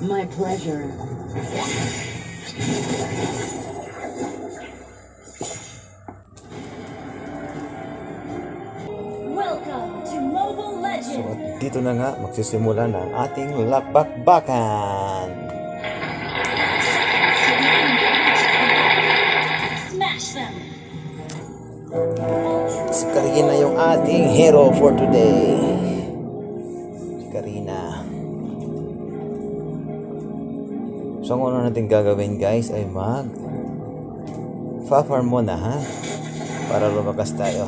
My pleasure. Welcome to Mobile So at dito na nga magsisimula na ang ating lakbakbakan. Smash them! Si Karina yung ating hero for today. So ang una natin gagawin guys ay mag fa-farm muna ha. Para lumakas tayo.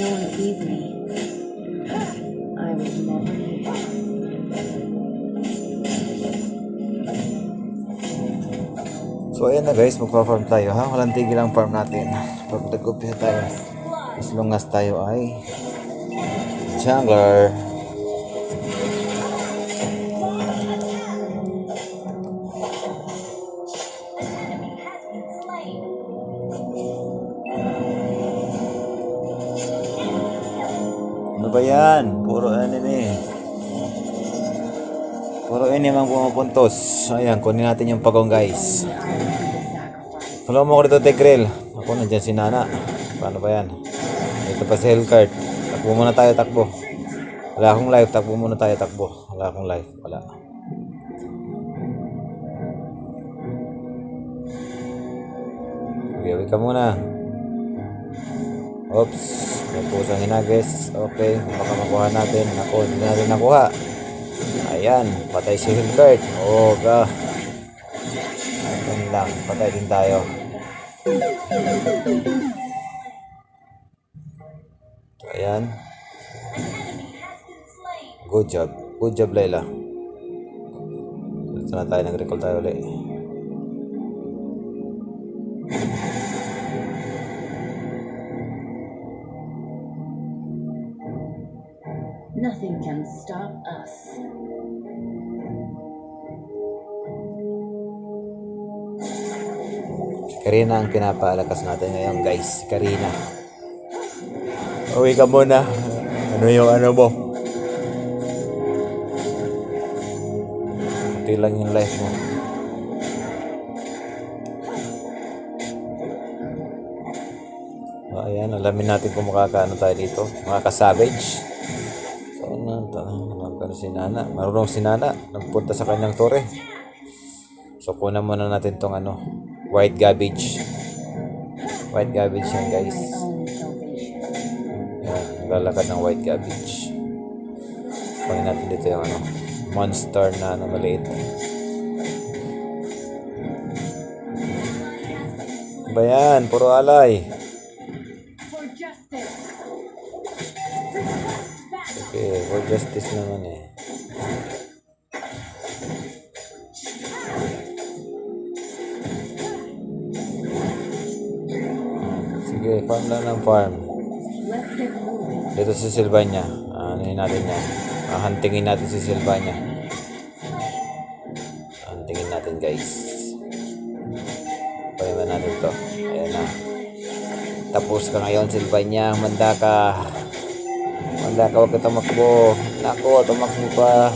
No one sees me. I was never. So ayan na guys, magpa-farm tayo ha. Walang tigil ang farm natin. Pag nag-umpisa tayo. As as tayo ay jungler. Ano ba yan? Puro enemy. Puro enemy ang pumupuntos. Ayan, kunin natin yung pagong guys. Tulungan mo ko dito, Tekril. Ako, nandyan si Nana. Paano ba yan? Ito pa si Hellcart. Takbo muna tayo, takbo. Wala akong live, takbo muna tayo, takbo. Wala akong live, wala. Gawi ka muna. Oops, may pusang hinagis. Okay, baka makuha natin. Ako, hindi natin nakuha. Ayan, patay si Hillcard. Oo, ga. Ayan lang, patay din tayo. Ayan, good job. Good job, Layla. Dito na tayo, nag-recall tayo ulit. Nothing can stop us. Karina ang pinapaalakas natin ngayon, guys. Karina. Uwi ka muna. Ano yung ano mo? Kunti lang yung life mo. Oh, ayan, alamin natin kung makakaano tayo dito. Makaka-savage. So, ano Ano si Nana? Marunong si Nana. Nagpunta sa kanyang tore. So, kunan muna natin tong ano, white garbage. White garbage yan, guys. Yan, naglalakad ng white garbage. Kunin natin dito yung ano, monster na ano, maliit. Ano Ba yan? Puro alay. Okay, for justice naman eh. Sige, farm lang ng farm. Dito si Silvania. Ano yun natin yan? Hahantingin natin si Silvania. Hahantingin natin guys. Payaman natin to. Ayan na. Tapos ka ngayon Silvania. Manda ka. Manda ka. Huwag ka tumakbo. Nako, tumakbo pa.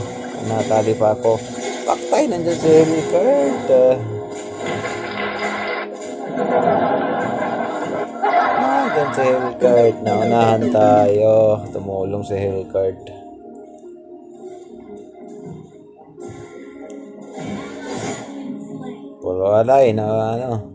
Natali pa ako. Paktay, nandyan si Hemicard. Ah, yan si Hellcart. Naunahan tayo. Tumulong si Hellcart. Puro alay na ano.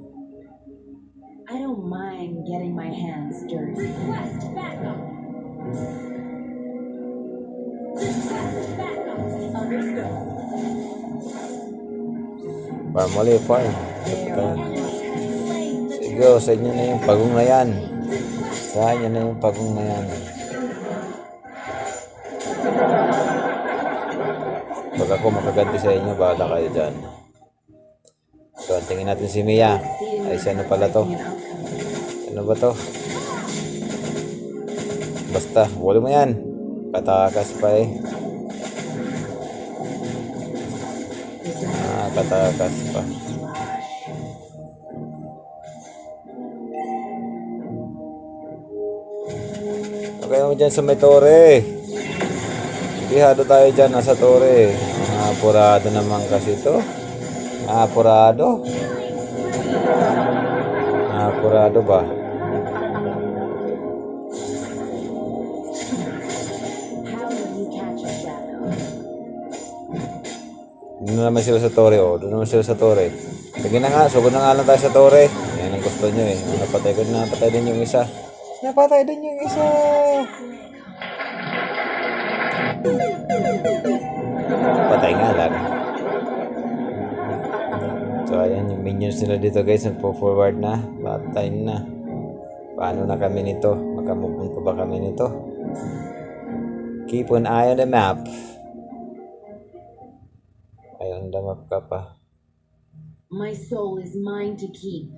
Farm ulit, farm. Sige, sa inyo na yung pagong na yan. Sa inyo na yung pagong na yan. Pag ako makaganti sa inyo, bahala kayo dyan. So, tingin natin si Mia. Ay, ano pala to? Ano ba to? Basta, wala mo yan. Katakas pa eh. Ah, katakas pa. Okay mo dyan sa may tore. Bihado tayo dyan, nasa tore. Mga apurado naman kasi to. Mga apurado. Mga apurado ba? Doon na naman sila sa tore, oh. Doon naman sila sa tore. Sige na nga, sugod na nga lang tayo sa tore. Yan ang gusto nyo eh. Napatay ko na, napatay din yung isa. Napatay din yung isa. Patay nga lang. So ayan, yung minions nila dito guys, nagpo-forward na. Patay na. Paano na kami nito? Magkamove pa ba kami nito? Keep an eye on the map. Ayun, the map ka pa. My soul is mine to keep.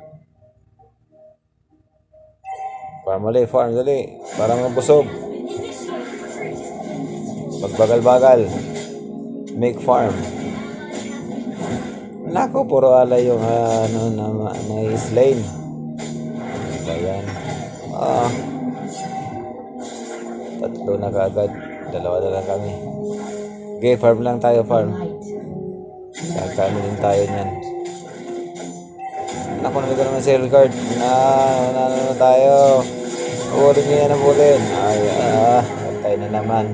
Farm ulit, farm dali. Para mabusog. Magbagal-bagal. Make farm. Nako, puro ala yung ah, ano na, na slain. Ayan. Ah. Tatlo na kaagad. Dalawa na lang kami. Okay, farm lang tayo, farm. Kakaano din tayo niyan. Naku, nalito naman sa card. Na, na, na, na tayo. Uulin niya ang bulin. Ay, ah, patay na naman.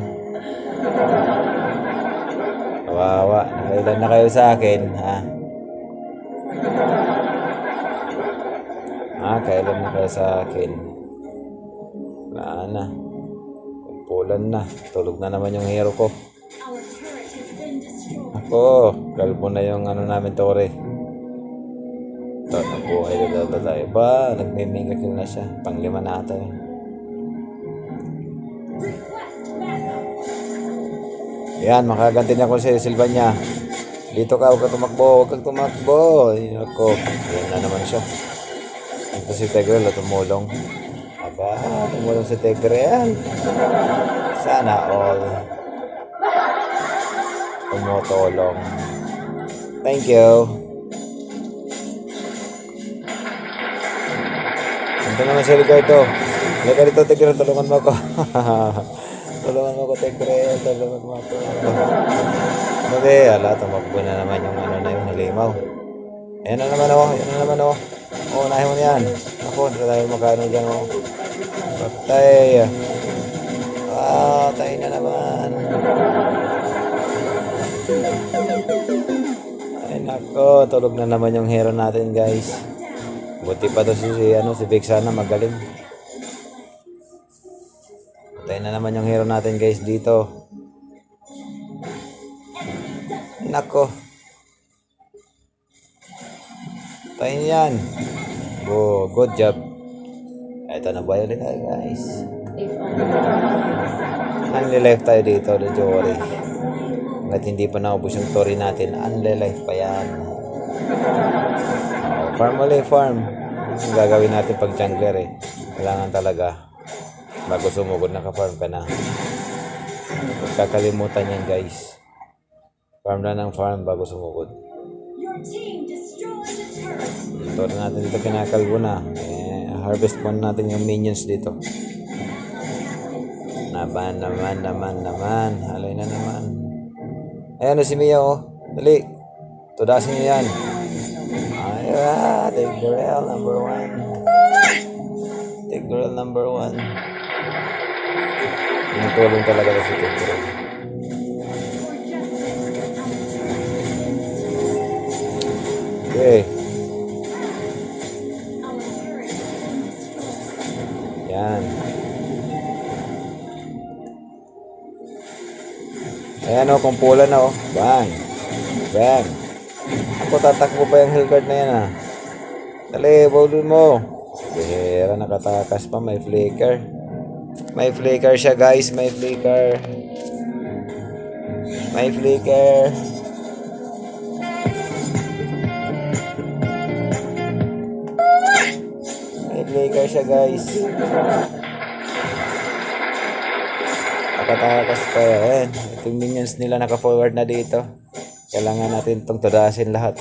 Kawawa. Nakailan na kayo sa akin, ha? Ah, kailan na kayo sa akin? Wala na. Kumpulan na. Tulog na naman yung hero ko. Destroyed. Ako, kalbo na yung ano namin tore. Ito, nabuhay na daw tayo. Ba, na siya. Panglima na ata yun. Yan, makaganti niya ko si Silvania. Dito ka, huwag kang tumakbo, huwag kang tumakbo. Ako. Yan na naman siya. Ito si Tegrel, tumulong. Aba, tumulong si Tegrel. Sana all. Tumutulong. Thank you. Ito naman si Ricardo. Halika dito, Tegrel, tulungan mo ako. tulungan mo ako, Tegrel, tulungan mo ako. Hindi, ala, tumakbo na naman yung ano na yung halimaw. Ayan na naman oh, ayan na naman oh. Oo, unahin mo yan. Ako, hindi tayo makano dyan oh. Patay. Ah, tayo na naman. Nako, tulog na naman yung hero natin guys. Buti pa to si, si ano, si Vic sana magaling. Patay na naman yung hero natin guys dito. Nako. Tayo yan. Oh, good job. Ito na buhay ulit tayo guys. Unli life tayo dito, you worry. Hanggat hindi pa naubos yung story natin, unli life pa yan. Oh, farm ulit, farm. Ang gagawin natin pag jungler eh. Kailangan talaga. Bago sumugod, naka-farm ka na. Kakalimutan yan guys. Farm na ng farm bago sumugod. Na natin dito kinakalbo na. Eh, harvest muna natin yung minions dito. Naman, naman, naman, naman. Halay na naman. Ayan na si Mia oh. Dali. Tudasin niyo yan. Ay, ah, take the rail, number one. Take Tigreal number one. Tinutulong talaga na si Tigreal. Okay. Yan. Ayan o, kumpulan na o. Bang. Bang. Ako tatakbo pa yung Hellguard na yan ah. Dali, bawlin mo. Bihira, nakatakas pa. May flicker. May flicker siya guys. May flicker. May flicker. May flicker siya guys. Nakatakas pa yan. Ito yung minions nila naka-forward na dito. Kailangan natin itong tudasin lahat.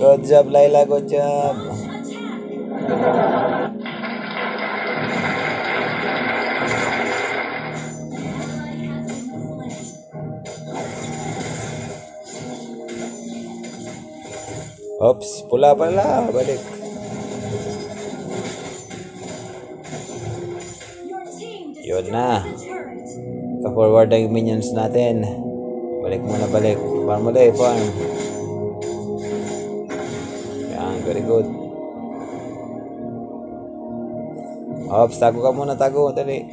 Good job, Laila. Good job. Oops, pula pala. Balik. Yun na. Ka-forward na yung minions natin. Balik muna, balik. Farm muli, farm. Yan, very good. Oops, tago ka muna, tago. Dali.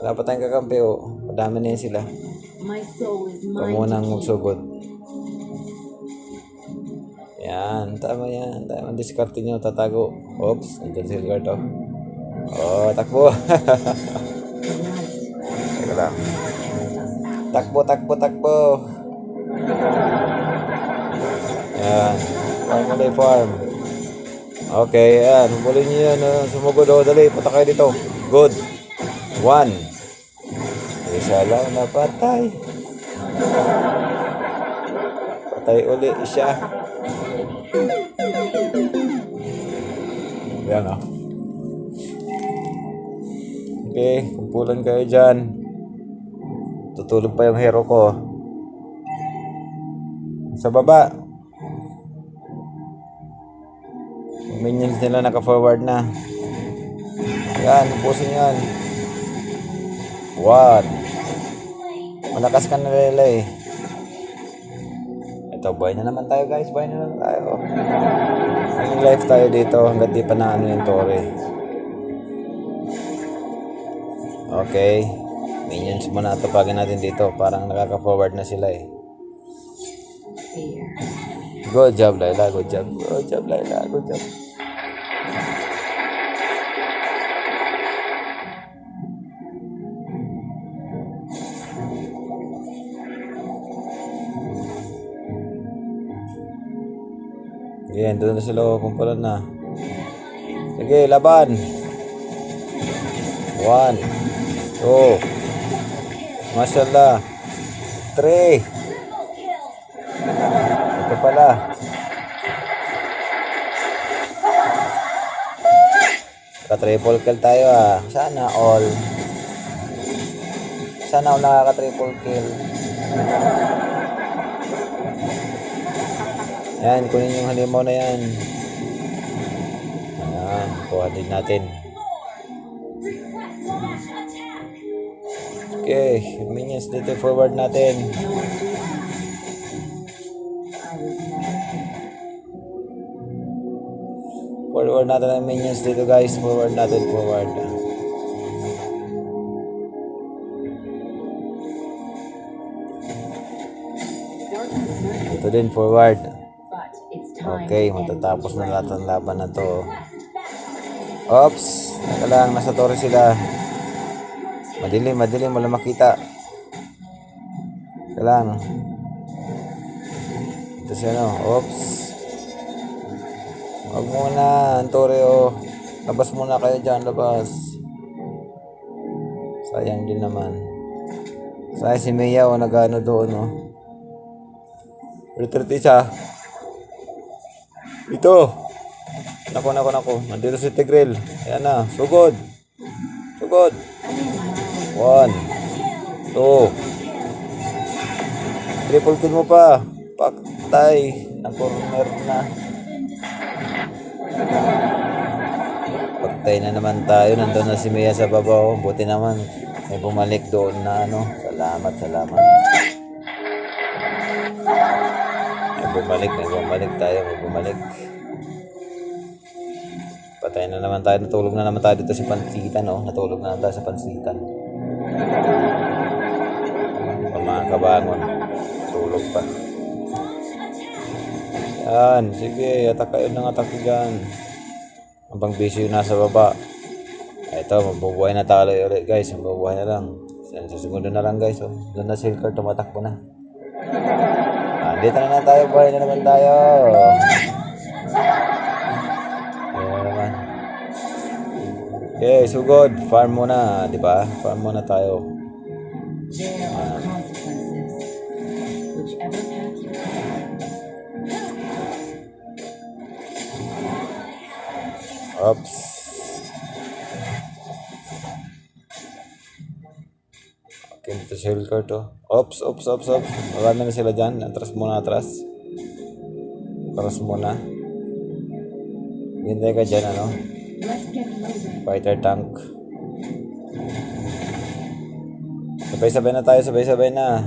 Wala pa tayong kakampi, oh. Madami na yun sila. Mine. muna ang magsugod. Yan, tama yan. Tama, discarte nyo, tatago. Oops, nandiyan si Hilgard, oh. Oh, takbo. Lang. Takbo, takbo, takbo. Yan. Farm ulit, farm. Okay, yan. Humulin nyo yan. Oh. Sumugod, oh. Dali, punta kayo dito. Good. One. Isa lang napatay. Patay uli siya. Yan oh. Okay, kumpulan kayo dyan. Tutulog pa yung hero ko. Sa baba. Yung minions nila naka-forward na. Yan, upusin yan. One. Malakas ka na Lela eh. Ito, buhay na naman tayo guys. Buhay na naman tayo. Anong life tayo dito hanggat di pa na ano yung tore. Okay. Minions muna tupagin natin dito. Parang nakaka-forward na sila eh. Good job, Laila. Good job. Good job, Laila. Good job. Yan, doon na sila. Kumpalan na. Sige, laban. One. Two. Mashallah. Three. Triple kill. Ito pala. Ka-triple kill tayo ah. Sana all. Sana all nakaka-triple kill. Yan, kunin yung halimaw na yan. Ayan, kuha din natin. Okay, minions dito forward natin. Forward natin ang minions dito guys. Forward natin, forward. Ito din, forward. Okay, matatapos na lahat ng laban na to. Oops! Teka lang, nasa torre sila. Madilim, madilim, wala makita. Lang. Ito siya no. Oops. Huwag muna, oh. Labas muna kayo dyan, labas. Sayang din naman. Sayang si Mia oh, nagano doon oh. Retreat siya. Ito. Nako, nako, nako. Nandito si Tigril. Ayan na. Sugod. Sugod. One. Two. Triple kill mo pa. Paktay. na corner na. Pagtay na naman tayo. Nandun na si Mia sa babaw. Buti naman. May bumalik doon na ano. Salamat, salamat. May bumalik, may bumalik tayo. May bumalik. Patay na naman tayo. Natulog na naman tayo dito sa pansitan. Oh. Natulog na naman tayo sa pansitan. Pa makakabangon. Tulog pa. Yan. Sige. Atak kayo ng atak dyan. Habang busy yung nasa baba. Ito, mabubuhay na tayo ulit guys. Mabubuhay na lang. Segundo na lang guys. Oh. Doon na silker, tumatakbo na. Ah, dito na lang tayo. Buhay na naman tayo. Okay, so good. Farm muna, di ba? Farm muna tayo. Oops. Okay, dito si Hilker to. Oops, oops, oops, oops. Marami na sila dyan. Atras muna, atras. Atras muna. Hintay ka dyan, ano? Fighter tank. Sabay-sabay na tayo, sabay-sabay na.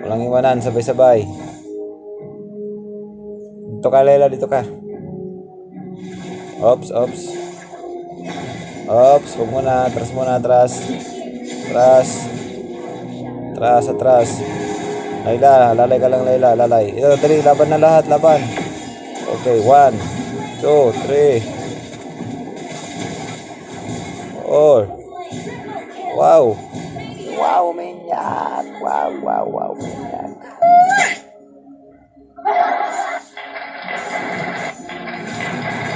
Walang iwanan, sabay-sabay. Dito ka, Lela, dito ka. Ops, ops. Ops, huwag muna, atras muna, atras. Atras. Atras, atras. Layla, lalay ka lang, Layla, lalay. Ito, dali, laban na lahat, laban. Okay, one, two, three, four. Wow. Wow, maniac. Wow, wow, wow, maniac.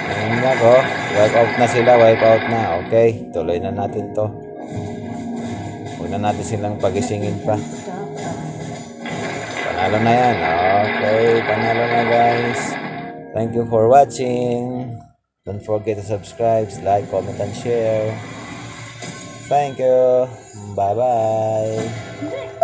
Maniac, oh. Wipe out na sila, wipe out na. Okay, tuloy na natin to. Huwag na natin silang pagisingin pa. Panalo na yan. Okay, panalo na guys. Thank you for watching. Don't forget to subscribe, like, comment, and share. Thank you. Bye-bye.